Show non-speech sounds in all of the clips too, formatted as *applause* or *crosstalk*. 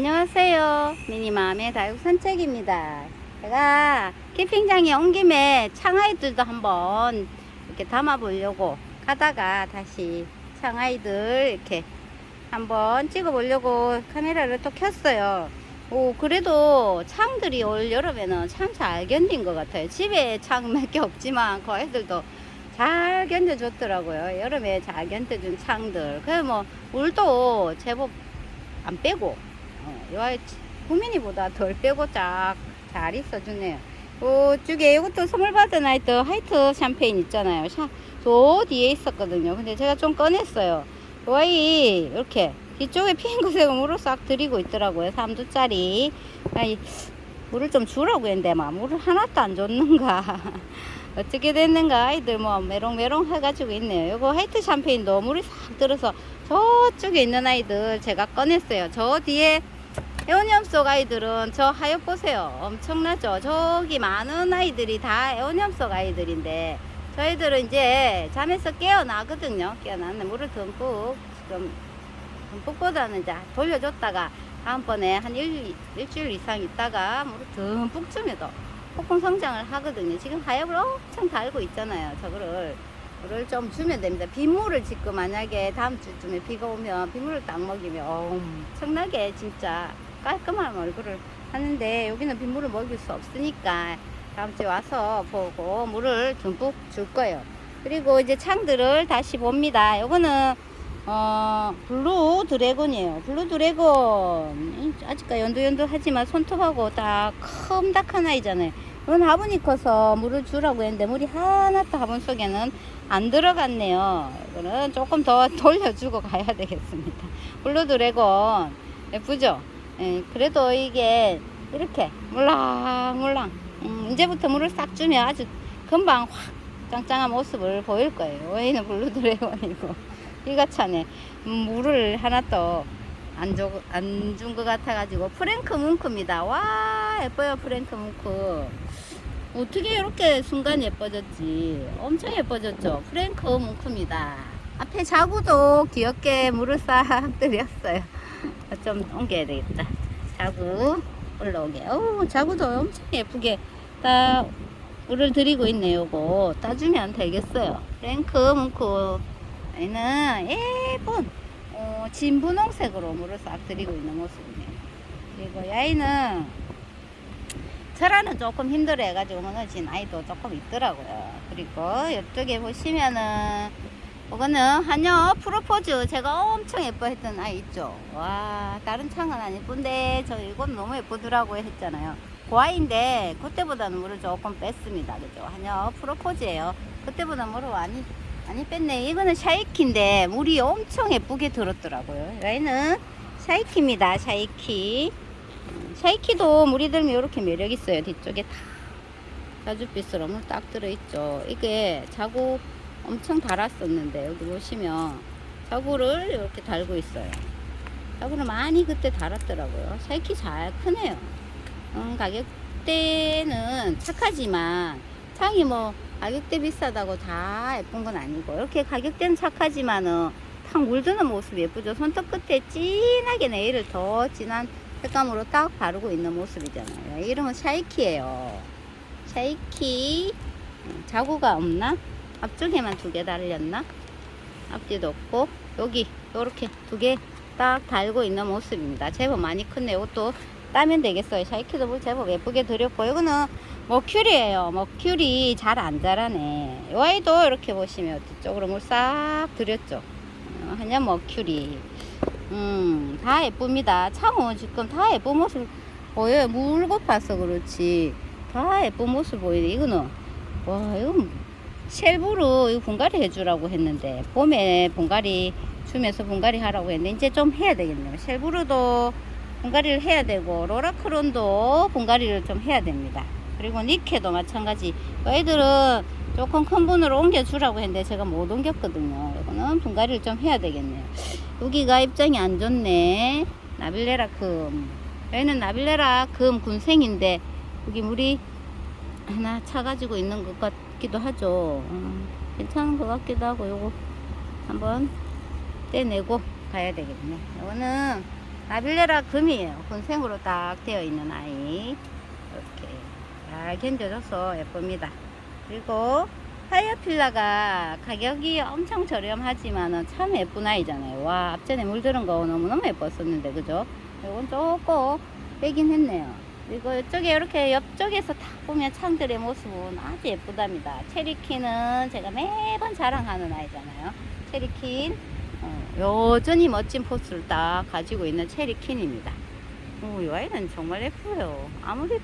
안녕하세요. 미니맘의 다육 산책입니다. 제가 캠핑장에 온 김에 창아이들도 한번 이렇게 담아보려고 가다가 다시 창아이들 이렇게 한번 찍어보려고 카메라를 또 켰어요. 오, 그래도 창들이 올 여름에는 참 잘 견딘 것 같아요. 집에 창 몇 개 없지만 그 애들도 잘 견뎌줬더라고요. 여름에 잘 견뎌준 창들. 그래 뭐 물도 제법 안 빼고 어, 요 구민이보다 덜 빼고 쫙 잘 있어주네요. 이쪽에 이것도 선물 받은 아이트 화이트 샴페인 있잖아요. 샤, 저 뒤에 있었거든요. 근데 제가 좀 꺼냈어요. 요 아이 이렇게 뒤쪽에 것에 물을 싹 들이고 있더라고요. 3두짜리. 아이 물을 좀 주라고 했는데 막 물을 하나도 안 줬는가. *laughs* 어떻게 됐는가 아이들 뭐 메롱메롱 해가지고 있네요. 요거 화이트 샴페인도 물이 싹 들어서 저쪽에 있는 아이들 제가 꺼냈어요. 저 뒤에 속 아이들은 저 하엽 보세요. 엄청나죠? 저기 많은 아이들이 다속 아이들인데 저희들은 이제 잠에서 깨어나거든요. 깨어났는데 물을 듬뿍 좀 듬뿍보다는 이제 돌려줬다가 다음번에 한 일, 일주일 이상 있다가 물을 듬뿍 주면 더 폭풍 성장을 하거든요. 지금 하엽을 엄청 달고 있잖아요. 저거를 물을 좀 주면 됩니다. 빗물을 지금 만약에 다음 주쯤에 비가 오면 빗물을 딱 먹이면 엄청나게 진짜 깔끔한 얼굴을 하는데 여기는 빗물을 먹일 수 없으니까 다음 주에 와서 보고 물을 듬뿍 줄 거예요. 그리고 이제 창들을 다시 봅니다. 요거는 어 블루 드래곤이에요. 블루 드래곤 아직까지 연두연두하지만 손톱하고 딱 큼닥한 아이잖아요. 이건 화분이 커서 물을 주라고 했는데 물이 하나도 화분 속에는 안 들어갔네요. 이거는 조금 더 *laughs* 돌려주고 가야 되겠습니다. 블루 드래곤 예쁘죠? 예, 그래도 이게 이렇게 물랑물랑 음, 이제부터 물을 싹 주면 아주 금방 확 짱짱한 모습을 보일 거예요. 왜는 블루 드래곤이고 *laughs* 이가 차네 음, 물을 하나도 안준 것 같아가지고 프랭크 뭉크입니다. 와 예뻐요 프랭크 뭉크. 어떻게 이렇게 순간 예뻐졌지? 엄청 예뻐졌죠? 프랭크 뭉크입니다. 앞에 자구도 귀엽게 물을 싹 *laughs* 들였어요. 좀 옮겨야 되겠다. 자구 올라오게. 오, 자구도 엄청 예쁘게 딱 물을 들이고 있네요. 요거 따주면 되겠어요. 프랭크 뭉크. 얘는 예쁜 어, 진분홍색으로 물을 싹 들이고 있는 모습이네요. 그리고 이 아이는 철화는 조금 힘들어 해가지고 무너진 아이도 조금 있더라고요. 그리고 이쪽에 보시면은 이거는 한여 프로포즈 제가 엄청 예뻐했던 아이 있죠. 와 다른 창은 안 예쁜데 저 이건 너무 예쁘더라고 했잖아요. 그 아이인데 그때보다는 물을 조금 뺐습니다. 그죠? 한여 프로포즈예요. 그때보다 물을 많이 많이 뺐네. 이거는 샤이키인데 물이 엄청 예쁘게 들었더라고요. 얘는 샤이키입니다. 샤이키. 샤이키도 물이 들면 이렇게 매력 있어요. 뒤쪽에 다 자주빛으로 물 딱 들어있죠. 이게 자구 엄청 달았었는데 여기 보시면 자구를 이렇게 달고 있어요. 자구를 많이 그때 달았더라고요. 샤이키 잘 크네요. 음, 가격대는 착하지만 창이 뭐 가격대 비싸다고 다 예쁜 건 아니고 이렇게 가격대는 착하지만은 탁 물드는 모습이 예쁘죠. 손톱 끝에 진하게 네일을 더 진한 색감으로 딱 바르고 있는 모습이잖아요. 이름은 샤이키예요. 샤이키 음, 자구가 없나? 앞쪽에만 두 개 달렸나? 앞뒤도 없고 여기 이렇게 두 개 딱 달고 있는 모습입니다. 제법 많이 큰데 이것도 따면 되겠어요. 샤이키도 물 제법 예쁘게 드렸고 이거는 머큐리예요. 머큐리 잘 안 자라네. 이 아이도 이렇게 보시면 뒤쪽으로 물 싹 드렸죠. 어, 한양 머큐리. 음, 다 예쁩니다. 창호 지금 다 예쁜 모습 보여요. 물 고파서 그렇지. 다 예쁜 모습 보이네. 이거는, 와, 이건 셀브로 분갈이 해주라고 했는데, 봄에 분갈이 주면서 분갈이 하라고 했는데, 이제 좀 해야 되겠네요. 셀브로도 분갈이를 해야 되고, 로라크론도 분갈이를 좀 해야 됩니다. 그리고 니케도 마찬가지. 애들은 조금 큰 분으로 옮겨주라고 했는데, 제가 못 옮겼거든요. 이거는 분갈이를 좀 해야 되겠네요. 여기가 입장이 안 좋네. 나빌레라 금. 여기는 나빌레라 금 군생인데 여기 물이 하나 차가지고 있는 것 같 기도 하죠. 음, 괜찮은 것 같기도 하고 요거 한번 떼내고 가야 되겠네. 이거는 나빌레라 금이에요. 군생으로 딱 되어 있는 아이. 이렇게 잘 견뎌줘서 예쁩니다. 그리고 파이어필라가 가격이 엄청 저렴하지만은 참 예쁜 아이잖아요. 와, 앞전에 물들은 거 너무너무 예뻤었는데, 그죠? 이건 조금 빼긴 했네요. 그리고 이쪽에 이렇게 옆쪽에서 딱 보면 창들의 모습은 아주 예쁘답니다. 체리키는 제가 매번 자랑하는 아이잖아요. 체리킨. 어, 여전히 멋진 포스를 딱 가지고 있는 체리킨입니다. 오, 이 아이는 정말 예뻐요. 아무리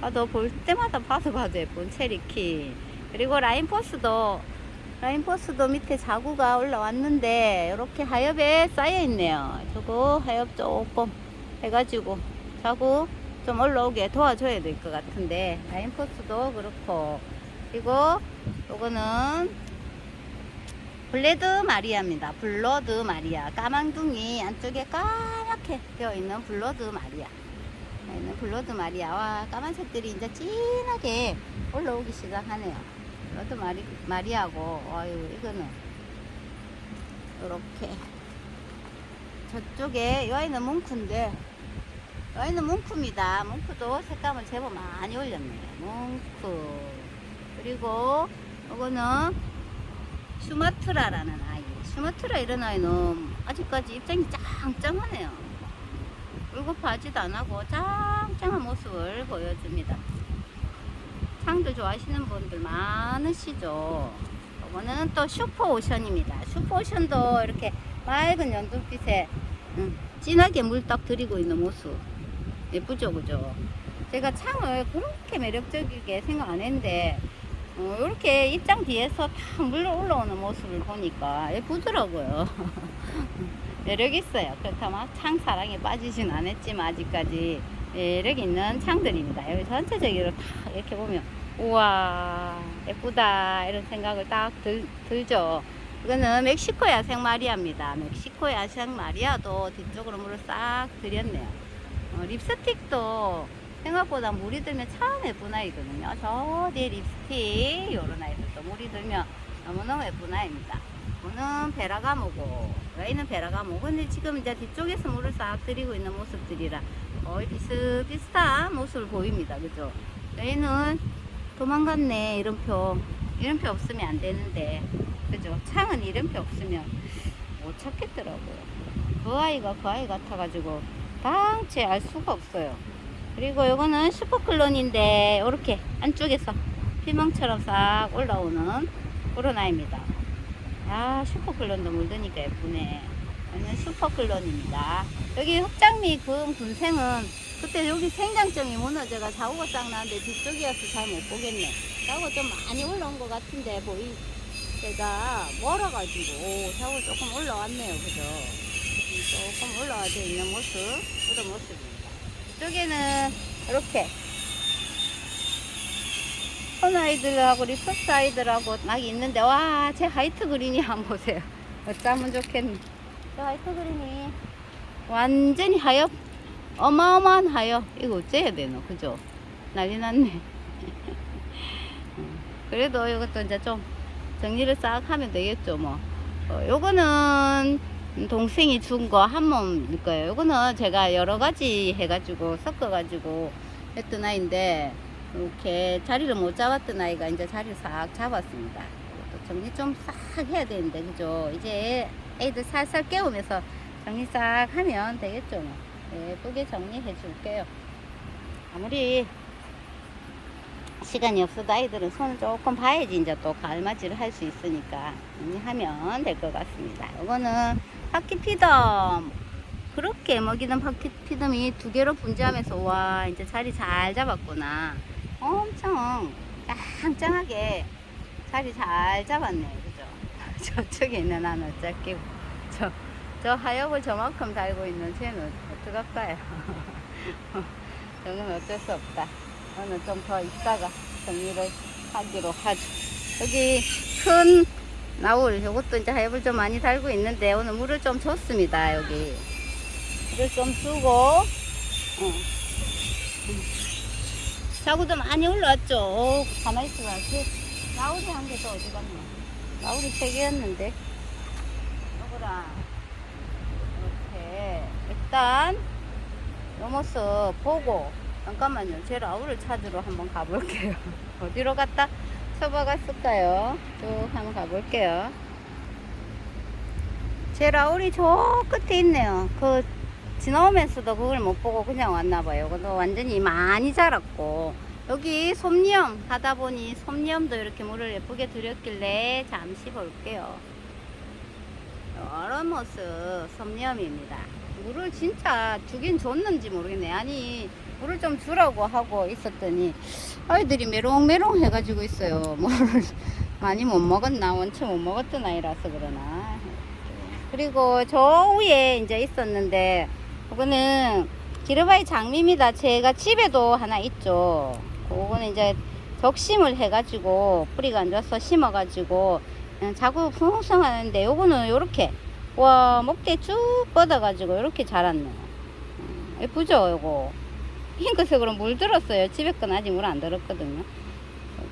봐도 볼 때마다 봐도 봐도 예쁜 체리킨. 그리고 라인 포스도 라인 포스도 밑에 자구가 올라왔는데 이렇게 하엽에 쌓여 있네요. 저거 하엽 조금 해가지고 자구 좀 올라오게 도와줘야 될 것 같은데 라인포스도 그렇고 그리고 요거는 블레드 마리아입니다. 블러드 마리아 까망둥이 안쪽에 까맣게 되어 있는 블러드 마리아 있는 블러드 마리아와 까만색들이 이제 진하게 올라오기 시작하네요. 블러드 마리, 마리아고 아유 이거는 이렇게 저쪽에 이 아이는 뭉크인데 이 아이는 뭉크입니다. 뭉크도 색감을 제법 많이 올렸네요. 뭉크 그리고 이거는 슈마트라라는 아이. 슈마트라 이런 아이는 아직까지 입장이 짱짱하네요. 울고파지도 안 하고 짱짱한 모습을 보여줍니다. 창도 좋아하시는 분들 많으시죠. 이거는 또 슈퍼오션입니다. 슈퍼오션도 이렇게 맑은 연두빛에 음, 진하게 물딱 들이고 있는 모습 예쁘죠, 그죠? 제가 창을 그렇게 매력적이게 생각 안 했는데 어, 이렇게 입장 뒤에서 탁 물러 올라오는 모습을 보니까 예쁘더라고요. *laughs* 매력 있어요. 그렇다면 창 사랑에 빠지진 않았지만 아직까지 매력 있는 창들입니다. 여기 전체적으로 다 이렇게 보면 우와 예쁘다 이런 생각을 딱 들, 들죠. 이거는 멕시코 야생 마리아입니다. 멕시코 야생 마리아도 뒤쪽으로 물을 싹 들였네요. 어, 립스틱도 생각보다 물이 들면 참 예쁜 아이거든요. 저 뒤에 립스틱 요런 아이들도 물이 들면 너무너무 예쁜 아이입니다. 이거는 베라가모고 여기는 베라가모 근데 지금 이제 뒤쪽에서 물을 싹 들이고 있는 모습들이라 거의 비슷비슷한 모습을 보입니다. 그죠? 여기는 도망갔네 이름표 이름표 없으면 안 되는데 그죠? 창은 이름표 없으면 못 찾겠더라고요. 그 아이가 그 아이 같아가지고 당체 알 수가 없어요. 그리고 이거는 슈퍼클론인데 이렇게 안쪽에서 피멍처럼 싹 올라오는 아이입니다. 아 슈퍼클론도 물드니까 예쁘네. 이는 슈퍼클론입니다. 여기 흑장미 금 군생은 그때 여기 생장점이 무너져가 자우가 싹 나는데 뒤쪽이어서 잘 못 보겠네. 자우가 좀 많이 올라온 것 같은데 보이 제가 멀어가지고 자우가 조금 올라왔네요. 그죠? 조금 올라와져 있는 모습. 그런 모습입니다. 이쪽에는 이렇게 큰 아이들하고 리서스 아이들하고 막 있는데 와 제 하이트 그린이 한번 보세요. *laughs* 어쩌면 좋겠네. 저 하이트 그린이 완전히 하엽 어마어마한 하엽. 이거 어째야 되노? 그죠? 난리 났네. *laughs* 그래도 이것도 이제 좀 정리를 싹 하면 되겠죠 뭐. 어, 요거는 동생이 준 거 한 몸일 거예요 요거는 제가 여러 가지 해가지고 섞어가지고 했던 아이인데 이렇게 자리를 못 잡았던 아이가 이제 자리를 싹 잡았습니다. 정리 좀 싹 해야 되는데, 그죠? 이제 애들 살살 깨우면서 정리 싹 하면 되겠죠. 뭐. 예쁘게 정리해 줄게요. 아무리 시간이 없어도 아이들은 손을 조금 봐야지 이제 또 가을맞이를 할 수 있으니까 정리하면 될 것 같습니다. 이거는 파키피덤 그렇게 먹이는 파키피덤이 두 개로 분지하면서 와 이제 자리 잘 잡았구나. 엄청 짱짱하게 자리 잘 잡았네요. 그죠? *laughs* 저쪽에 있는 하나 짝끼고 저, 저 하엽을 저만큼 달고 있는 쟤는 어떡할까요? *laughs* 저는 어쩔 수 없다. 오늘 좀 더 있다가 정리를 하기로 하죠. 여기 큰 나울, 요것도 이제 하엽을 좀 많이 달고 있는데 오늘 물을 좀 줬습니다. 여기. 물을 좀 주고, 어. 자구도 많이 올라왔죠. 오, 가만히 있어봐. 그 나울이 한 개 더 어디 갔나? 나울이 세 개였는데. 요거랑, 이렇게. 일단 요 모습 보고 잠깐만요. 제 라울을 찾으러 한번 가볼게요. *laughs* 어디로 갔다 쳐박았을까요? 쭉 한번 가볼게요. 제 라울이 저 끝에 있네요. 그 지나오면서도 그걸 못 보고 그냥 왔나 봐요. 그도 완전히 많이 자랐고 여기 솜니엄 하다 보니 솜니엄도 이렇게 물을 예쁘게 들였길래 잠시 볼게요. 이런 모습 솜니엄입니다. 물을 진짜 주긴 줬는지 모르겠네. 아니 물을 좀 주라고 하고 있었더니 아이들이 메롱메롱 해가지고 있어요. *laughs* 물을 많이 못 먹었나 원체 못 먹었던 아이라서 그러나 그리고 저 위에 이제 있었는데 그거는 기르바이 장미입니다. 제가 집에도 하나 있죠. 그거는 이제 적심을 해가지고 뿌리가 안 좋아서 심어가지고 자꾸 풍성하는데 요거는 요렇게 와 목대 쭉 뻗어가지고 요렇게 자랐네요. 음, 예쁘죠 요거 핑크색으로 물 들었어요. 집에 건 아직 물 안 들었거든요.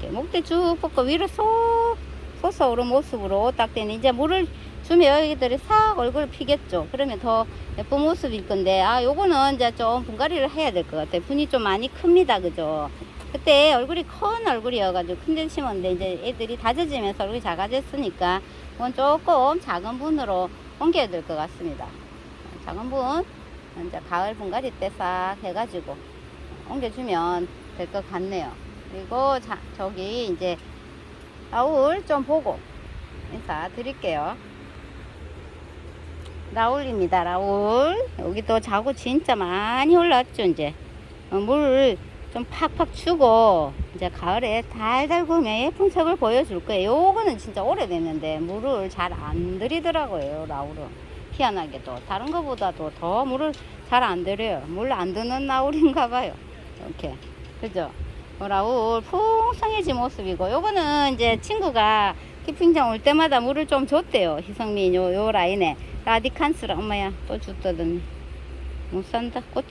이렇게 목대 쭉 뻗고 위로 쏙 솟아오른 모습으로 딱 되는 이제 물을 주면 여기들이 싹 얼굴 피겠죠. 그러면 더 예쁜 모습일 건데, 아, 요거는 이제 좀 분갈이를 해야 될 것 같아요. 분이 좀 많이 큽니다. 그죠? 그때 얼굴이 큰 얼굴이어가지고 큰 데 심었는데, 이제 애들이 다져지면서 얼굴이 작아졌으니까, 이건 조금 작은 분으로 옮겨야 될 것 같습니다. 작은 분, 이제 가을 분갈이 때 싹 해가지고 옮겨주면 될 것 같네요. 그리고 자, 저기 이제 라울 좀 보고 인사 드릴게요. 라울입니다. 라울. 여기도 자고 진짜 많이 올라왔죠, 이제. 어, 물좀 팍팍 주고, 이제 가을에 달달 구우면 예쁜 색을 보여줄 거예요. 요거는 진짜 오래됐는데, 물을 잘 안 들이더라고요, 라울은. 희한하게도. 다른 거보다도 더 물을 잘 안 들여요. 물 안 드는 라울인가 봐요. 이렇게. 그죠? 어, 라울 풍성해진 모습이고, 요거는 이제 친구가 키핑장 올 때마다 물을 좀 줬대요. 희성민 요, 요 라인에. 라디칸스라 엄마야 또 줬거든 못 산다 그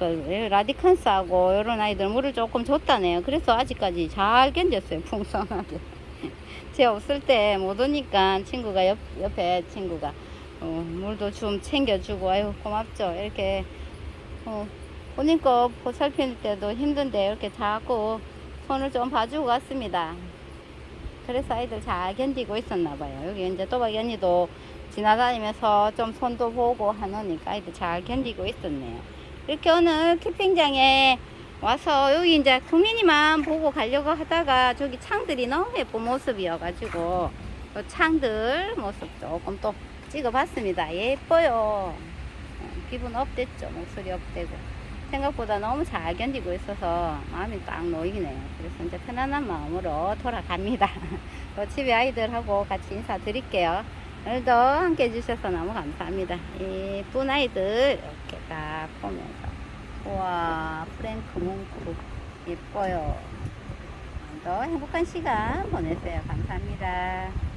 라디칸스하고 이런 아이들 물을 조금 줬다네요. 그래서 아직까지 잘 견뎠어요 풍성하게. *laughs* 제 없을 때 못 오니까 친구가 옆, 옆에 친구가 어, 물도 좀 챙겨주고 아유 고맙죠. 이렇게 어, 본인 거 보살필 때도 힘든데 이렇게 자꾸 손을 좀 봐주고 갔습니다. 그래서 아이들 잘 견디고 있었나 봐요. 여기 이제 또박이 언니도 지나다니면서 좀 손도 보고 하노니까 아이들 잘 견디고 있었네요. 이렇게 오늘 캠핑장에 와서 여기 이제 국민이만 보고 가려고 하다가 저기 창들이 너무 예쁜 모습이어가지고 그 창들 모습 조금 또 찍어봤습니다. 예뻐요. 어, 기분 업됐죠. 목소리 업되고. 생각보다 너무 잘 견디고 있어서 마음이 딱 놓이네요. 그래서 이제 편안한 마음으로 돌아갑니다. *laughs* 또 집에 아이들하고 같이 인사드릴게요. 오늘도 함께 해주셔서 너무 감사합니다. 예쁜 아이들 이렇게 딱 보면서 우와 프랭크 뭉크 예뻐요. 오늘도 행복한 시간 보내세요. 감사합니다.